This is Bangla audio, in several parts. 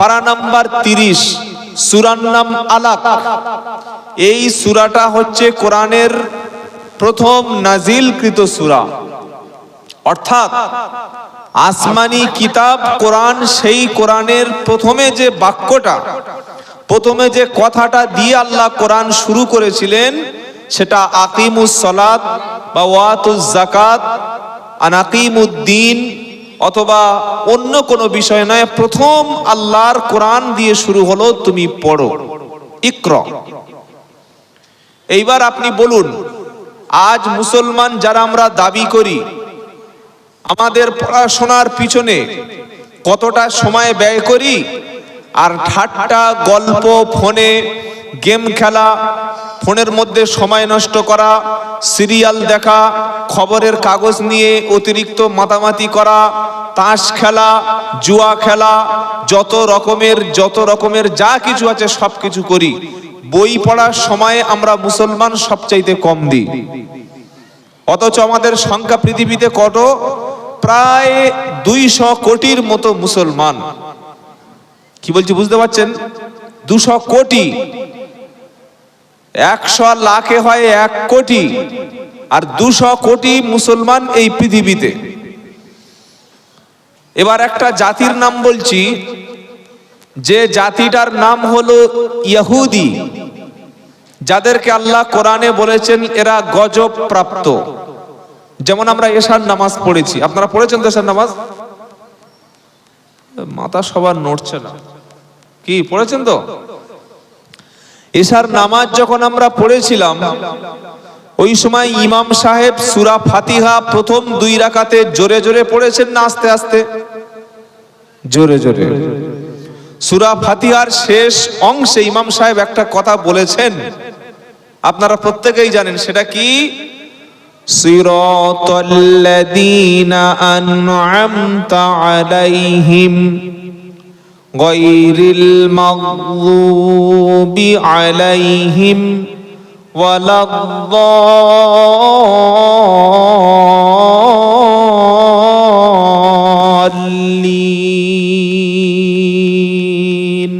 পারা নাম্বার তিরিশ, সুরার নাম আলাক। এই সুরাটা হচ্ছে কোরআনের প্রথম নাজিলকৃত সুরা। অর্থাৎ আসমানি কিতাব, কোরআন সেই কোরআনের প্রথমে যে বাক্যটা, প্রথমে যে কথাটা দিয়ে আল্লাহ কোরআন শুরু করেছিলেন, সেটা আকিমুস সলাত বা ওয়াতুজ জাকাত আনাকিমুদ্দিন অথবা অন্য কোনো বিষয় নয়, প্রথম আল্লাহর কোরআন দিয়ে শুরু হলো, তুমি পড়ো। ইক্র। এইবার আপনি বলুন, আজ মুসলমান যারা আমরা দাবি করি, আমাদের পড়াশোনার পিছনে কতটা সময় ব্যয় করি, আর ঠাট্টা গল্প, ফোনে গেম খেলা ফোনের মধ্যে সময় নষ্ট করা, সিরিয়াল দেখা, খবরের কাগজ নিয়ে অতিরিক্ত মাতামাতি করা, তাস খেলা, জুয়া খেলা, যত রকমের যত রকমের যা কিছু আছে সব কিছু করি। বই পড়ার সময়ে আমরা মুসলমান সবচাইতে কম দিই। অথচ আমাদের সংখ্যা পৃথিবীতে কত? প্রায় দুইশো কোটির মতো মুসলমান। কি বলছি, বুঝতে পারছেন? দুশো কোটি। একশো লাখে হয় এক কোটি, আর দুশো কোটি মুসলমান এই পৃথিবীতে। এবার একটা জাতির নাম বলছি, যে জাতিটার নাম হলো ইহুদি, যাদেরকে আল্লাহ কোরআনে বলেছেন এরা গজব প্রাপ্ত। যেমন আমরা এশার নামাজ পড়েছি। আপনারা পড়েছেন তো নামাজ? মাথা সবার নড়ছে না। কি, পড়েছেন তো? এশার নামাজ যখন আমরা পড়েছিলাম, ওই সময় ইমাম সাহেব সুরা ফাতিহা প্রথম দুই রাকাতে জোরে জোরে পড়েছেন না আস্তে আস্তে? জোরে জোরে। সুরা ফাতিহার শেষ অংশে ইমাম সাহেব একটা কথা বলেছেন। আপনারা প্রত্যেকেই জানেন, সেটা কি? সিরাতাল্লাযীনা আন'আমতা আলাইহিম। غير المغضوب عليهم ولا الضالين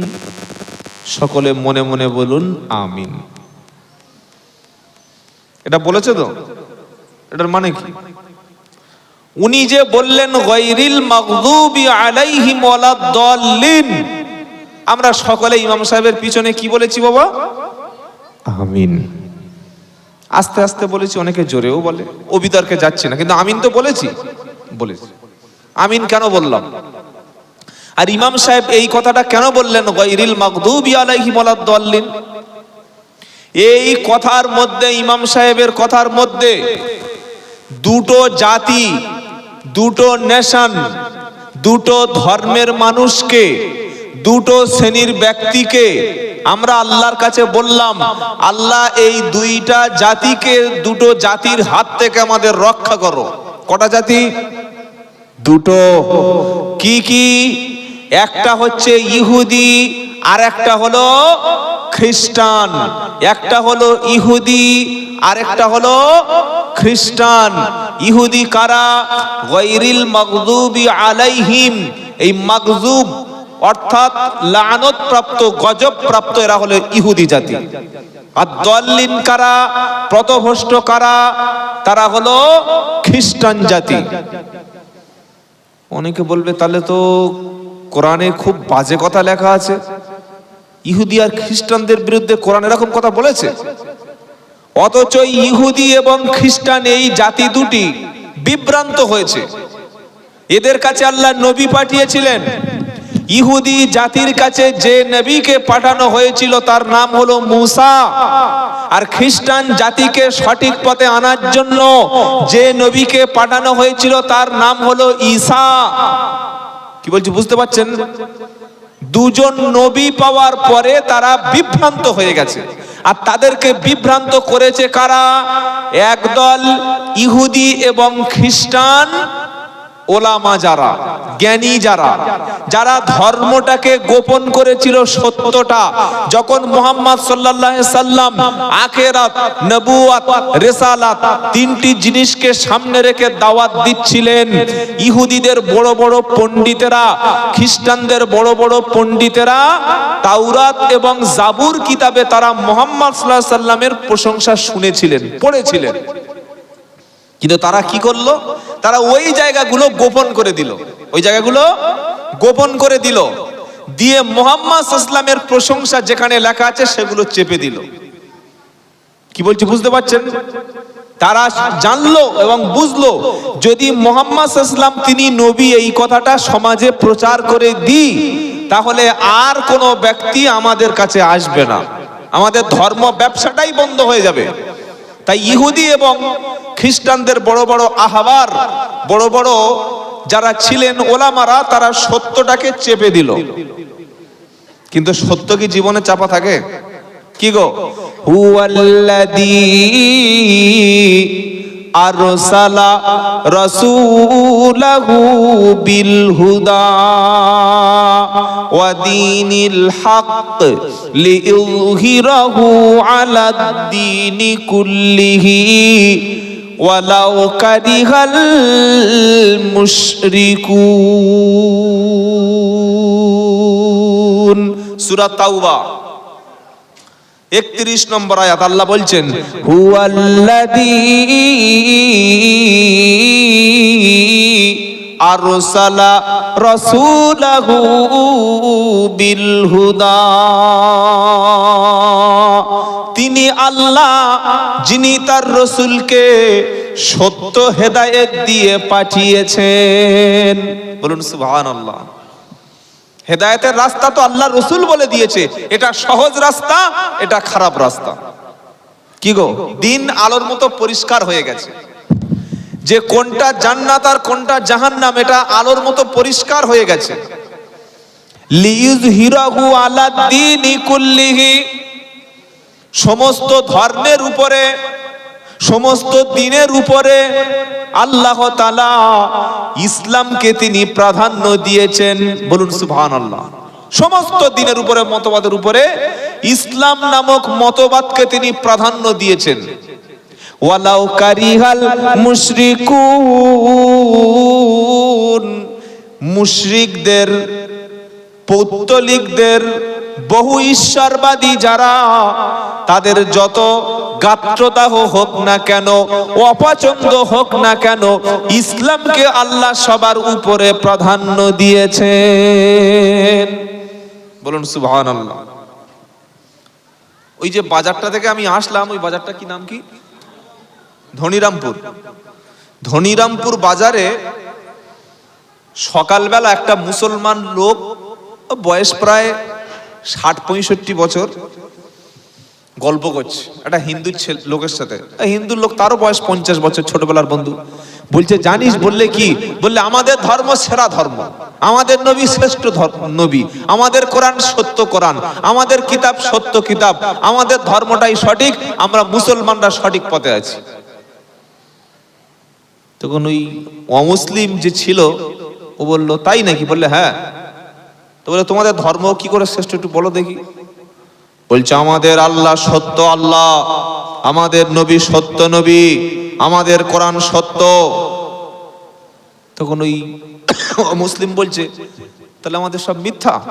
সকলে মনে মনে বলুন আমিন এটা বলেছে তো এটার মানে কি উনি যে বললেন গৈরিল মাগদুবি আলাইহিম ওয়ালাদ-দাল্লিন আমরা সকলে ইমাম সাহেবের পিছনে কি বলেছি বাবা? আমিন। আস্তে আস্তে বলেছি, অনেকে জোরেও বলে ও যাচ্ছে না। কিন্তু আমিন তো বলেছি। বলেছি। আমিন কেন বললাম? আর ইমাম সাহেব এই কথাটা কেন বললেন গৈরিল মাগদুবি আলাইহিম ওয়ালাদ-দাল্লিন এই কথার মধ্যে, ইমাম সাহেবের কথার মধ্যে দুটো জাতি, দুটো নেশন, দুটো ধর্মের মানুষকে, দুটো শ্রেণির ব্যক্তিকে আমরা আল্লাহর কাছে বললাম, আল্লাহ এই দুইটা জাতিকে দুটো জাতির হাত থেকে আমাদের রক্ষা করো। কটা জাতি? দুটো। কি কি? একটা হচ্ছে ইহুদি আর একটা হলো খ্রিস্টান। একটা হলো ইহুদি আর একটা হলো খ্রিস্টান। ইহুদি কারা? গৈরিল মগদুবি আলাইহিম। এই মগজুব অর্থাৎ লানত প্রাপ্ত গজব প্রাপ্ত এরা হলো ইহুদি জাতি। আর দল্লিন কারা? প্রতভষ্ট কারা? তারা হলো খ্রিস্টান জাতি। অনেকে বলবে, তাহলে তো কোরআনে খুব বাজে কথা লেখা আছে। ইহুদি আর খ্রিস্টানদের বিরুদ্ধে কোরআন এরকম কথা বলেছে। অথচ ইহুদি এবং খ্রিস্টান এই জাতি দুটি বিভ্রান্ত হয়েছে। এদের কাছে আল্লাহ নবী পাঠিয়েছিলেন। ইহুদি জাতির কাছে যে নবীকে পাঠানো হয়েছিল তার নাম হলো মুসা। আর খ্রিস্টান জাতিকে সঠিক পথে আনার জন্য যে নবীকে পাঠানো হয়েছিল তার নাম হলো ঈসা। কি বলছি, বুঝতে পারছেন? দুজন নবী পাওয়ার পরে তারা বিভ্রান্ত হয়ে গেছে। আর তাদেরকে বিভ্রান্ত করেছে কারা? একদল ইহুদি এবং খ্রিস্টান ওলামা যারা, জ্ঞানী যারা যারা ধর্মটাকে গোপন করেছিল সত্যটা, যখন মোহাম্মদ সাল্লাল্লাহু সাল্লাম আখেরাত, নবুয়াত, রিসালাত তিনটি জিনিসকে সামনে রেখে দাওয়াত দিচ্ছিলেন, ইহুদিদের বড় বড় পণ্ডিতেরা, খ্রিস্টানদের বড় বড় পণ্ডিতেরা, তাওরাত এবং জাবুর কিতাবে তারা মোহাম্মদ আলাইহি সাল্লামের প্রশংসা শুনেছিলেন, পড়েছিলেন। কিন্তু তারা কি করল? তারা ওই জায়গাগুলো গোপন করে দিল। ওই জায়গাগুলো গোপন করে দিল। দিয়ে মোহাম্মদ ইসলামের প্রশংসা যেখানে লেখা আছে, সেগুলো চেপে দিল। কি বলছি, বুঝতে পারছেন? তারা জানলো এবং বুঝলো, যদি মোহাম্মদ ইসলাম তিনি নবী, এই কথাটা সমাজে প্রচার করে দিই, তাহলে আর কোনো ব্যক্তি আমাদের কাছে আসবে না। আমাদের ধর্ম ব্যবসাটাই বন্ধ হয়ে যাবে। তাই ইহুদি এবং খ্রিস্টানদের বড় বড় আহবার, বড় বড় যারা ছিলেন ওলামারা, তারা সত্যটাকে চেপে দিল। কিন্তু সত্য কি জীবনে চাপা থাকে? কি গো? আরসালা রাসূলাহু বিল হুদা ওয়া দীনিল হক লিইয়ুযহিরাহু আলাদ দীনি কুল্লিহি ওয়ালাউ কারিহাল মুশরিকুন। সূরা তাওবা। একত্রিশ নম্বর আয়াত আল্লাহ বলছেন আরসালা রাসূলাহু বিল হুদা তিনি আল্লাহ, যিনি তার রসুলকে সত্য হেদায়েত দিয়ে পাঠিয়েছেন। বলুন সুবহানাল্লাহ। হেদায়েতের রাস্তা তো আল্লাহ রসুল বলে দিয়েছে। এটা সহজ রাস্তা, এটা খারাপ রাস্তা। কি গো? দিন আলোর মতো পরিষ্কার হয়ে গেছে। যে কোনটা জান্নাত আর কোনটা জাহান্নাম, এটা আলোর মতো পরিষ্কার হয়ে গেছে। সমস্ত ধর্মের উপরে সমস্ত দিনের উপরে আল্লাহ তালা ইসলামকে তিনি প্রাধান্য দিয়েছেন। বলুন সুবহান আল্লাহ সমস্ত দিনের উপরে, মতবাদের উপরে ইসলাম নামক মতবাদকে তিনি প্রাধান্য দিয়েছেন। ওয়ালাউ কারিহাল মুশরিকদের, পৌত্তলিকদের বহু ঈশ্বরবাদী যারা, তাদের যত গাত্রদাহ হোক না কেন, অপছন্দ হোক না কেন, ইসলামকে আল্লাহ সবার উপরে প্রাধান্য দিয়েছেন। বলুন সুবহান ওই যে বাজারটা থেকে আমি আসলাম, ওই বাজারটা কি নাম কি? ধনিরামপুর। ধনিরামপুর বাজারে সকালবেলা একটা মুসলমান লোক, বয়স প্রায় ষাট পঁয়ষট্টি বছর গল্প করছে। একটা হিন্দু লোকের সাথে। এই হিন্দুর লোক তারও বয়স পঞ্চাশ বছর, ছোটবেলার বন্ধু। বলছে, জানিস বললে কি? বললে, আমাদের ধর্ম সেরা ধর্ম। আমাদের নবী শ্রেষ্ঠ ধর্ম, নবী। আমাদের কোরআন সত্য কোরআন। আমাদের কিতাব সত্য কিতাব। আমাদের ধর্মটাই সঠিক। আমরা মুসলমানরা সঠিক পথে আছি। তখন ওই অমুসলিম যে ছিল, ও বলল, তাই নাকি? বললে হ্যাঁ। তো বলে, তোমাদের ধর্ম কি করে শ্রেষ্ঠ একটু বলো দেখি। বলছে, আমাদের আল্লাহ সত্য আল্লাহ, আমাদের নবী সত্য নবী, আমাদের কোরআন সত্য। তখন ওই মুসলিম বলছে, তাহলে আমাদের সব মিথ্যা?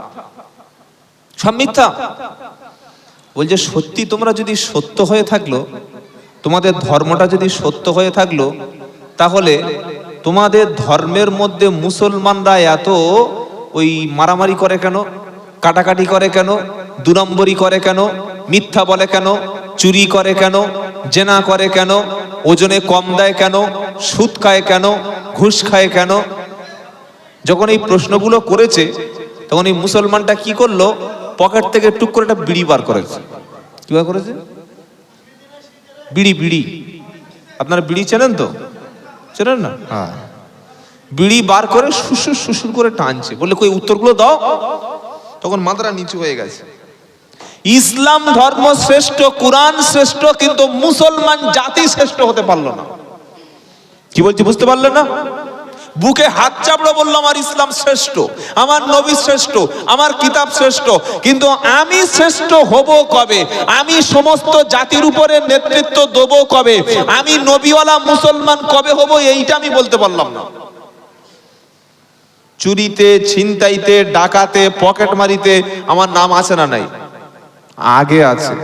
সব মিথ্যা? বলছে, সত্যি তোমরা যদি সত্য হয়ে থাকল, তোমাদের ধর্মটা যদি সত্য হয়ে থাকল, তাহলে তোমাদের ধর্মের মধ্যে মুসলমানরা এত ওই মারামারি করে কেন? কাটাকাটি করে কেন? দু নম্বরি করে কেন? মিথ্যা বলে কেন? চুরি করে কেন? জেনা করে কেন? ওজনে কম দেয় কেন? সুদ খায় কেন? ঘুষ খায় কেন? যখন এই প্রশ্নগুলো করেছে, তখন এই মুসলমানটা কি করল? পকেট থেকে টুক করে একটা বিড়ি বার করেছে। কি বার করেছে? বিড়ি বিড়ি। আপনারা বিড়ি চেনেন তো? চেনেন না? হ্যাঁ। বিড়ি বার করে সুসুর সুসুর করে টানছে। বললে, কই, উত্তরগুলো দাও। তখন মাথাটা নিচু হয়ে গেছে। ইসলাম ধর্ম শ্রেষ্ঠ, কোরআন শ্রেষ্ঠ, কিন্তু মুসলমান জাতি শ্রেষ্ঠ হতে পারল না। কি বলছি, বুঝতে পারলেন না? বুকে হাত চাপড়ো বলল, আমার ইসলাম শ্রেষ্ঠ, আমার নবী শ্রেষ্ঠ, আমার কিতাব শ্রেষ্ঠ, কিন্তু আমি শ্রেষ্ঠ হব কবে? আমি সমস্ত জাতির উপরে নেতৃত্ব দেবো কবে? আমি নবীওয়ালা মুসলমান কবে হব, এইটা আমি বলতে পারলাম না। চুরিতে, ছিনতাইতে, ডাকাতে, পকেট মারিতে আমার নাম আছে না নাই? আগে আছে।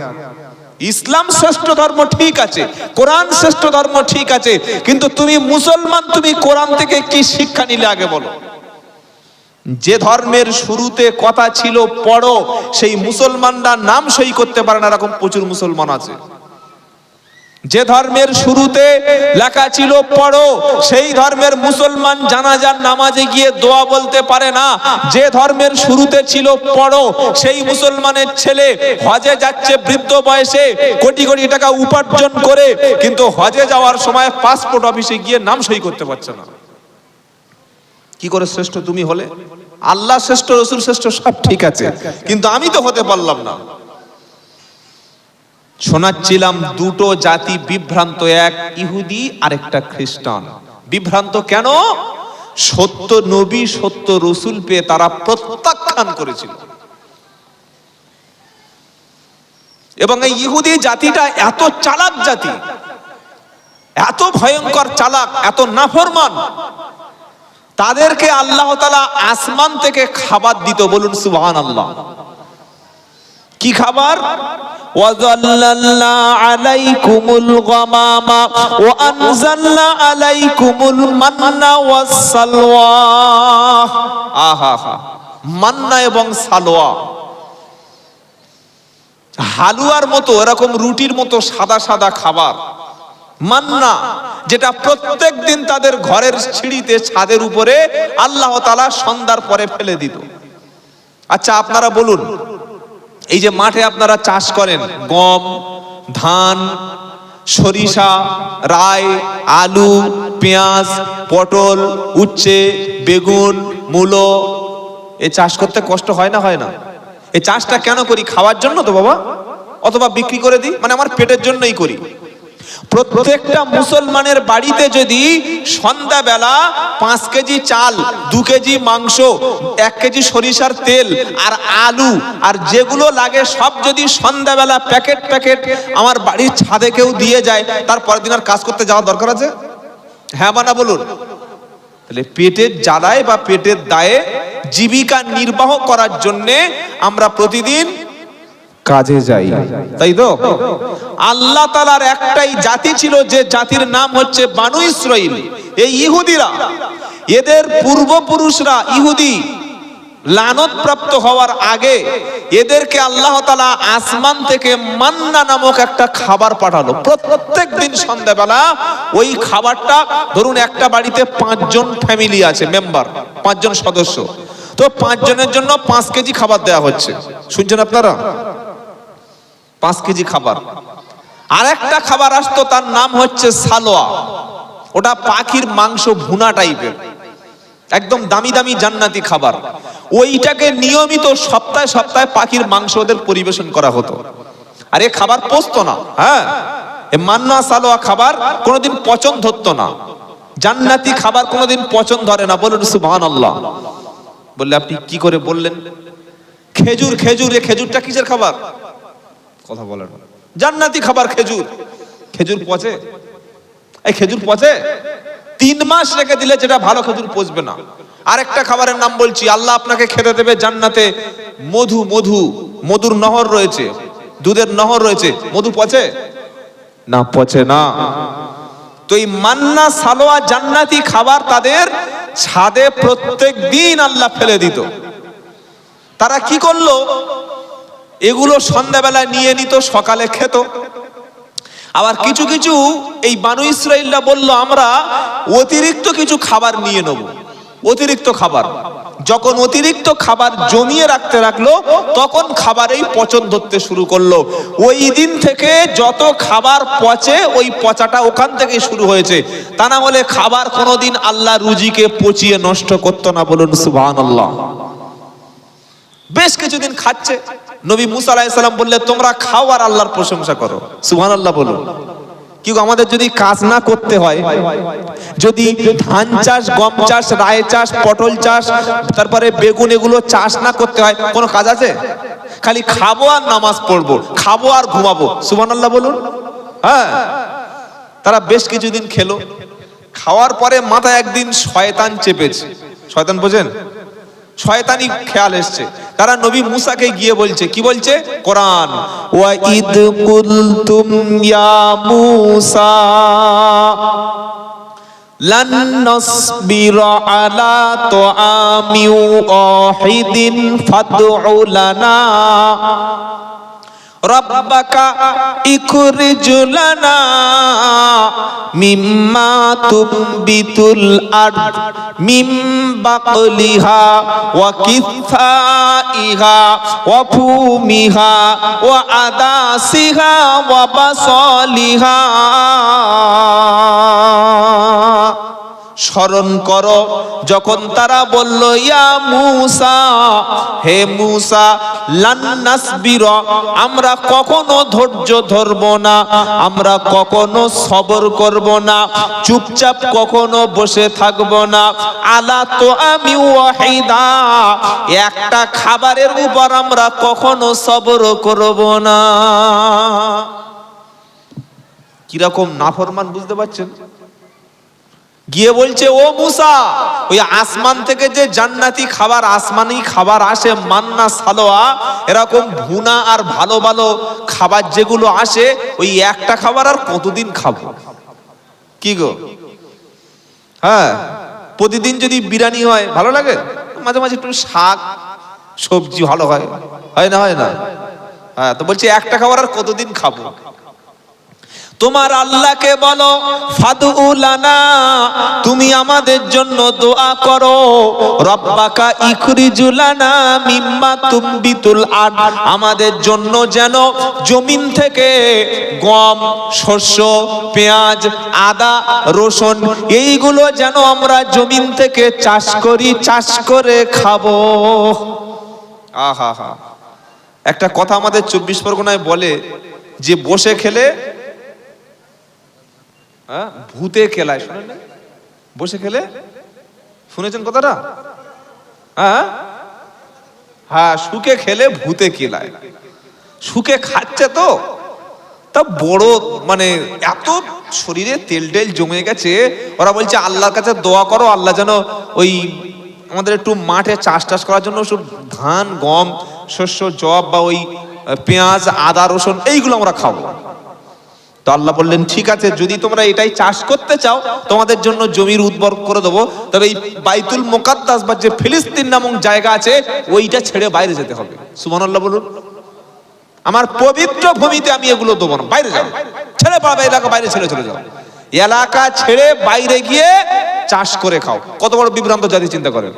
ইসলাম শ্রেষ্ঠ ধর্ম ঠিক আছে, কোরআন শ্রেষ্ঠ ধর্ম ঠিক আছে, কিন্তু তুমি মুসলমান, তুমি কোরআন থেকে কি শিক্ষা নিলে আগে বলো? যে ধর্মের শুরুতে কথা ছিল পড়ো, সেই মুসলমানরা নাম সই করতে পারে না, এরকম প্রচুর মুসলমান আছে। যে ধর্মের শুরুতে লেখা ছিল পড়ো, সেই ধর্মের মুসলমান জানাজার নামাজে গিয়ে দোয়া বলতে পারে না। যে ধর্মের শুরুতে ছিল পড়ো, সেই মুসলমানের ছেলে হজে যাচ্ছে বৃদ্ধ বয়সে কোটি কোটি টাকা উপার্জন করে, কিন্তু হজে যাওয়ার সময় পাসপোর্ট অফিসে গিয়ে নাম সই করতে পারছে না। কি করে শ্রেষ্ঠ তুমি হলে? আল্লাহ শ্রেষ্ঠ, রসুল শ্রেষ্ঠ, সব ঠিক আছে। কিন্তু আমি তো হতে পারলাম না। শোনাচ্ছিলাম দুটো জাতি বিভ্রান্ত, এক ইহুদি, আরেকটা খ্রিস্টান। বিভ্রান্ত কেন? সত্য নবী, সত্য রসুল পেয়ে তারা প্রত্যাখ্যান করেছিল। এবং এই ইহুদি জাতিটা এত চালাক জাতি, এত ভয়ঙ্কর চালাক, এত নাফরমান, তাদেরকে আল্লাহ তালা আসমান থেকে খাবার দিত, বলুন সুবহান আল্লাহ কি খাবার وظللنا عليكم الغمام وأنزلنا عليكم المن والسلوى আহা হা মান্না এবং সালোয়া হালুয়ার মতো এরকম রুটির মতো সাদা সাদা খাবার মান্না যেটা প্রত্যেক দিন তাদের ঘরের সিঁড়িতে ছাদের উপরে আল্লাহ তালা সন্ধ্যার পরে ফেলে দিত আচ্ছা আপনারা বলুন এই যে মাঠে আপনারা চাষ করেন, গম, ধান, সরিষা রায় আলু, পেঁয়াজ, পটল, উচ্ছে, বেগুন, মূলো, এ চাষ করতে কষ্ট হয় না হয় না? এই চাষটা কেন করি? খাওয়ার জন্য তো বাবা? অথবা বিক্রি করে দিই? মানে আমার পেটের জন্যই করি। প্রত্যেকটা মুসলমানের বাড়িতে যদি সন্ধ্যাবেলা পাঁচ কেজি চাল, দু কেজি মাংস, এক কেজি সরিষার তেল আর আলু আর যেগুলো লাগে সব যদি সন্ধ্যাবেলা প্যাকেট প্যাকেট আমার বাড়ির ছাদে কেউ দিয়ে যায়, তার পরের দিন আর কাজ করতে যাওয়ার দরকার আছে? হ্যাঁ বানা বলুন? তাহলে পেটের জ্বালায় বা পেটের দায়ে জীবিকা নির্বাহ করার জন্যে আমরা প্রতিদিন কাজে যাই। তাই তো? আল্লাহ তালার একটাই জাতি ছিল যে জাতির নাম হচ্ছে বানু ইসরাইল, এই ইহুদিরা। এদের পূর্বপুরুষরা ইহুদি। লানত প্রাপ্ত হওয়ার আগে এদেরকে আল্লাহ তালা আসমান থেকে মান্না নামক একটা খাবার পাঠালো। প্রত্যেক দিন সন্ধ্যাবেলা ওই খাবারটা, ধরুন একটা বাড়িতে পাঁচজন ফ্যামিলি আছে, মেম্বার, পাঁচজন সদস্য। তো পাঁচজনের জন্য পাঁচ কেজি খাবার দেওয়া হচ্ছে। শুনছেন আপনারা? পাঁচ কেজি খাবার। আর একটা খাবার আসতো, তার নাম হচ্ছে সালোয়া। ওটা পাখির মাংস ভুনা টাইপের। একদম দামি দামি জান্নাতি খাবার। ওইটাকে নিয়মিত সপ্তাহে সপ্তাহে পাখির মাংস ওদের পরিবেশন করা হতো। আর এ খাবার পচতো না হ্যাঁ? মান্না সালোয়া খাবার কোনোদিন পচন ধরতো না। জান্নাতি খাবার কোনোদিন পচন ধরে না। বলুন সুবহান আল্লাহ বললে আপনি কি করে বললেন? খেজুর খেজুর, এ খেজুরটা কিসের খাবার? কথা বলেন। জান্নাতি খাবার খেজুর। খেজুর পচে? এই খেজুর পচে? তিন মাস রেখে দিলে যেটা ভালো খেজুর পচবে না। আরেকটা খাবারের নাম বলছি, আল্লাহ আপনাকে খেতে দেবে জান্নাতে মধু মধু, মধুর নহর রয়েছে। দুধের নহর রয়েছে। মধু পচে? না পচে না। তো এই মান্না, সালোয়া জান্নাতি খাবার তাদের ছাদে প্রত্যেক দিন আল্লাহ ফেলে দিত। তারা কি করল? এগুলো সন্ধ্যাবেলা নিয়ে নিত, সকালে খেত। আবার কিছু কিছু এই বানু ইসরাইলরা বলল, আমরা অতিরিক্ত কিছু খাবার নিয়ে নেব। অতিরিক্ত খাবার। যখন অতিরিক্ত খাবার জমিয়ে রাখতে রাখল তখন খাবারেই পচন ধরতে শুরু করল। ওই দিন থেকে যত খাবার পচে, ওই পচাটা ওখান থেকে শুরু হয়েছে। তা না হলে খাবার কোনোদিন আল্লাহ রুজিকে পচিয়ে নষ্ট করতো না বলুন সুবহানাল্লাহ। বেশ কিছুদিন খাচ্ছে। নবী মুসা আলাইহিস সালাম বললে, তোমরা খাও আর আল্লাহর প্রশংসা করো। সুবহানাল্লাহ বলুন কিন্তু আমাদের যদি কাজ না করতে হয়, যদি ধান চাষ, গম চাষ রায় চাষ, পটল চাষ, তারপরে বেগুন এগুলো চাষ না করতে হয়, কোনো কাজ আছে? খালি খাব আর নামাজ পড়ব, খাব আর ঘুমাবো সুমান আল্লাহ বলুন। হ্যাঁ। তারা বেশ কিছুদিন খেলো। খাওয়ার পরে মাথায় একদিন শয়তান চেপেছে। শয়তান বোঝেন? শয়তানি খেয়াল এসছে তারা নবী মুসাকে গিয়ে বলছে কি বলছে কোরআন ওয়া ইদ কুলতুম ইয়া মুসা لن نصبر على طعام واحد فادع لنا রব্বাকা ইখরিজ লানা মিম্মা তুমবিতুল আরদ মিম বাকলিহা ওয়া কিসাইহা ওয়া ফুমিহা ওয়া আদাসিহা ওয়া বাসলিহা স্মরণ করো। যখন তারা বলল, ইয়া মুসা, হে মুসা লান্নাসবির আমরা কখনো ধৈর্য ধরব না, আমরা কখনো সবর করব না, চুপচাপ কখনো বসে থাকব না। আলা তো আমি ওয়াহিদা, একটা খাবারের উপর আমরা কখনো সবর করব না। কীরকম নাফরমান বুঝতে পারছেন? গিয়ে বলছে, ও মুসা, ওই আসমান থেকে যে জান্নাতি খাবার, আসমানি খাবার আসে, মান্না, সালোয়া, এরকম ভুনা আর ভালো ভালো খাবার যেগুলো আসে, ওই একটা খাবার আর কতদিন খাব? কি গো? হ্যাঁ প্রতিদিন যদি বিরিয়ানি হয়, ভালো লাগে? মাঝে মাঝে একটু শাক, সবজি ভালো হয়। হয় না হয় না? হ্যাঁ তো বলছি, একটা খাবার আর কতদিন খাব? তোমার আল্লাহকে বলো ফাদুলানা তুমি আমাদের জন্য দোয়া করো। রব্বাকা ইখরিজুলানা মিম্মা তুমবিতুল আর আমাদের জন্য যেন জমিন থেকে গম, শস্য, পেঁয়াজ, আদা, রসুন, এইগুলো যেন আমরা জমিন থেকে চাষ করি, চাষ করে খাব। আহা হা একটা কথা আমাদের চব্বিশ পরগনায় বলে, যে বসে খেলে হ্যাঁ? ভূতে খেলায়, শোনেন না? বসে খেলে? শুনেছেন কথাটা? হ্যাঁ? হ্যাঁ সুখে খেলে, ভূতে খেলায়। সুখে খাচ্ছে তো? তা বড় মানে এত শরীরে তেল টেল জমে গেছে, ওরা বলছে, আল্লাহর কাছে দোয়া করো, আল্লাহ যেন ওই আমাদের একটু মাঠে চাষ টাস করার জন্য সব ধান, গম, শস্য জব বা ওই পেঁয়াজ, আদা, রসুন, এইগুলো আমরা খাব। তো আল্লাহ বললেন, ঠিক আছে, যদি তোমরা এটাই চাষ করতে চাও, তোমাদের জন্য জমির উর্বর করে দেবো। তবে এই বাইতুল মোকাদ্দাস বা যে ফিলিস্তিন নামক জায়গা আছে, ওইটা ছেড়ে বাইরে যেতে হবে। সুমান আল্লাহ বলুন। আমার পবিত্র ভূমিতে আমি এগুলো দেবো না, বাইরে যাও। ছেড়ে পাবে এলাকা বাইরে ছেড়ে চলে যাও। এলাকা ছেড়ে বাইরে গিয়ে চাষ করে খাও। কত বড় বিভ্রান্ত জাতি চিন্তা করেন।